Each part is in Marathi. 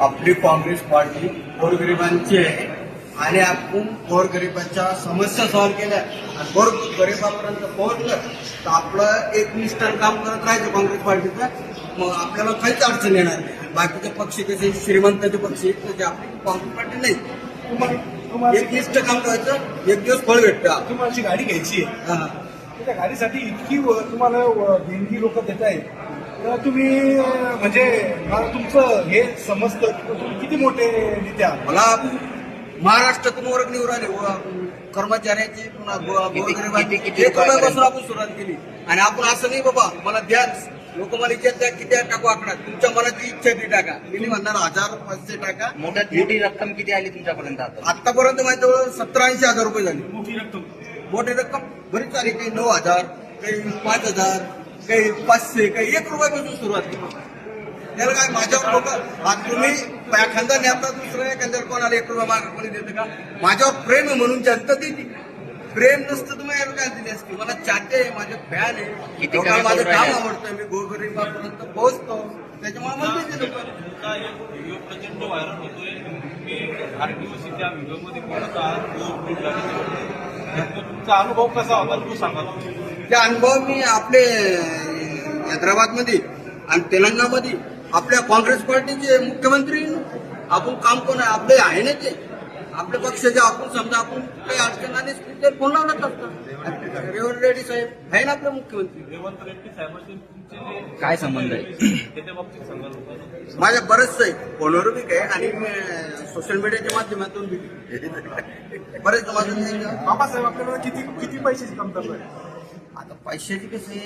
आपली काँग्रेस पार्टी गोरगरिबांची आहे. आणि आपण गोरगरिबांच्या समस्या सॉल्व्ह केल्या. आणि गोर गरिबापर्यंत पोहोचलं तर आपलं एकनिष्ठ काम करत राहायचं काँग्रेस पार्टीचं. मग आपल्याला काहीच अडचण येणार नाही. बाकीचे पक्ष कसे श्रीमंताचे पक्ष आहेत, त्याचे आपली काँग्रेस पार्टी नाही. तुम्हाला एकनिष्ठ काम करायचं एक दिवस फळ भेटतं तुम्हाला गाडी घ्यायची आहे. त्या गाडीसाठी इतकी तुम्हाला देणगी लोक देत आहेत तुम्ही म्हणजे तुमचं हे समजतं तुम्ही किती मोठे नेते आहात? मला महाराष्ट्रातून वर्ग निवड आले कर्मचाऱ्याची पुन्हा आपण सुरुवात केली? आणि आपण असं नाही बाबा मला द्याच लोक मला इच्छा द्या किती टाकू आकडा तुमच्या मनाची इच्छा ती टाका. मी म्हणणार हजार पाचशे टाका. मोठ्यात मोठी रक्कम किती आली तुमच्यापर्यंत आता? आतापर्यंत माझ्याजवळ सतरा ऐंशी हजार रुपये झाले. मोठी रक्कम. मोठी रक्कम. बरीच आली काही नऊ हजार काही पाच हजार. काही पाचशे काही एक रुपयापासून सुरुवात केली. त्याला काय माझ्यावर लोक आज तुम्ही एखादा नेता दुसऱ्या एखाद्यावर कोणाला एक रुपया माग कोणी देतं का? माझ्यावर प्रेम आहे म्हणून जनता देते. प्रेम नसतं तुम्ही याला काय दिली असते? मला चाहते आहे माझे फॅन आहे. लोकांना कमी माझं काम? आवडतं. मी गोरगरिबापर्यंत पोहोचतो. त्याच्यामुळे मला देते. लोक प्रचंड व्हायरल होतोय. त्या व्हिडिओमध्ये तो तर तुमचा अनुभव कसा होता? तो सांगा तुम्ही ते अनुभव मी आपले हैदराबादमध्ये आणि तेलंगणामध्ये. आपल्या काँग्रेस पार्टीचे मुख्यमंत्री आपण काम कोण आहे? आपले आहे ना ते. आपल्या पक्षाचे आपण समजा आपण काही अडचण आली ते फोन लावलाच असतात रेवंत रेड्डी साहेब आहे ना आपले मुख्यमंत्री? रेवंत रेड्डी साहेबांचे काय संबंध आहे? माझ्या बरेचच आहे फोनवर बी काय आणि सोशल मीडियाच्या माध्यमातून बी. बरेच माझं बाबासाहेब आपल्याला किती किती पैशाची कमतरता आहे? पैशाची कसे.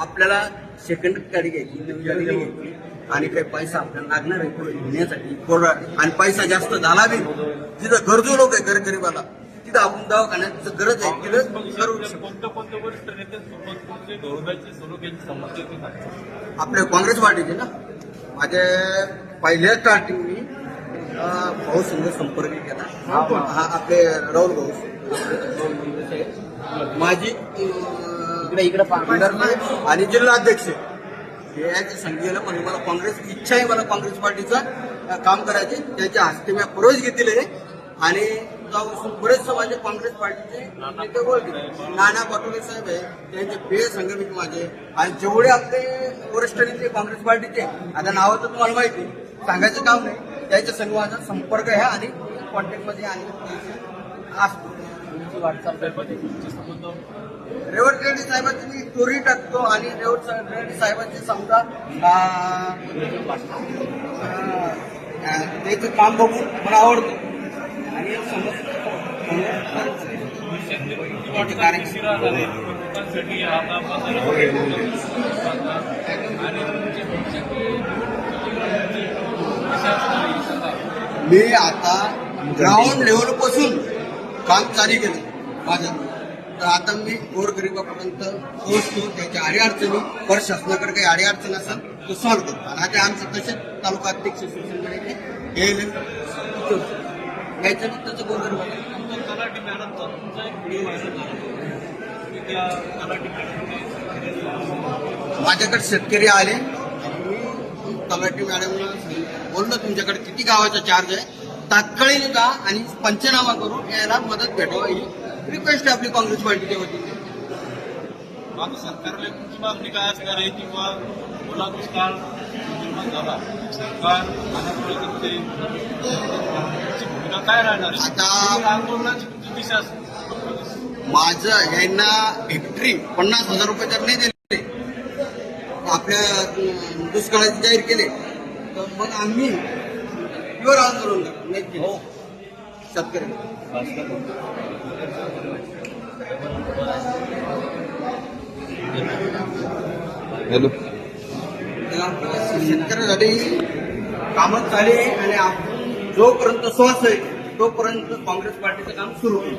आपल्याला सेकंड गाडी घ्यायची नवी गाडी घ्यायची. आणि काही पैसा आपल्याला लागणार आहे पुढे घेण्यासाठी थोडा आणि पैसा जास्त झाला बी. जिथं गरजू लोक आहे गरगरीबाला तिथं आपण दवाखान्यात गरज आहे तिथं करू आपल्या काँग्रेस पार्टीचे ना? माझे पहिल्या स्टार्टिंग मी भाऊ संघ संपर्क केला. हा आपले राहुल भाऊ. माजी माझी इकडे इकडे पहा. आमदार आणि जिल्हाध्यक्ष हे याचे संघीला म्हणून मला काँग्रेस इच्छा आहे मला काँग्रेस पार्टीचं काम करायचे. त्याच्या हस्ते मी प्रोज घेतलेले आणि बरेचसे माझे काँग्रेस पार्टीचे नेते ओळखले नाना पटोले साहेब आहे त्यांचे पेय संघमित माझे आणि जेवढे आपले वरिष्ठ नेते काँग्रेस पार्टीचे आता नावं तर तुम्हाला माहिती आहे. सांगायचं काम नाही. त्याच्या संघ माझा संपर्क आहे आणि कॉन्टॅक्टमध्ये आणि असतो. तुमची वाटचाल तुमचे संबंध रेवट रेड्डी साहेबांची मी स्टोरी टाकतो आणि रेवट रेड्डी साहेबांचे समजा त्याचं काम बघून मला आवडतं. आणि असणार हे सांगा. मी आता ग्राउंड लेवलपासून काम चालू केलं. माझं तर आता मी गोरगरिबापर्यंत पोहोचतो त्याच्या अडीअडचणी. पर शासनाकडे काही अडीअडचण असेल तो सॉल्व्ह करतो आणि आता आमचं तसेच तालुका अध्यक्ष शिवसेनेकडे हे यायचं त्याचं गोरगरिबाला तुमचा तलाठी मॅडमचा तुमचा एक व्हिडिओ व्हायरल झाला. तुम्ही त्या तलाठी मॅडमने माझ्याकडे शेतकरी आले. मी तलाठी मॅडमला बोललो तुमच्याकडे किती गावाचा चार्ज आहे? तात्काळी जा आणि पंचनामा करून यायला मदत भेटावं. ही रिक्वेस्ट आहे आपली काँग्रेस पार्टीच्या वतीने आता सरकारला तुमची मागणी काय असणार आहे किंवा ओला दुष्काळ निर्माण झाला सरकार महाराष्ट्राचे तुमची भूमिका काय राहणार आहे? आता- आंदोलनाची तुमची दिशा असेल. माझं यांना हेक्टरी पन्नास हजार रुपये जर नाही दिले. आपल्या दुष्काळाचे जाहीर केले. तर मग आम्ही प्युअर आंदोलन केलं. शेतकरी. हॅलो. शेतकऱ्यासाठी कामच चालू आहे आणि जोपर्यंत श्वास आहे तोपर्यंत काँग्रेस पार्टीचं काम सुरू होईल.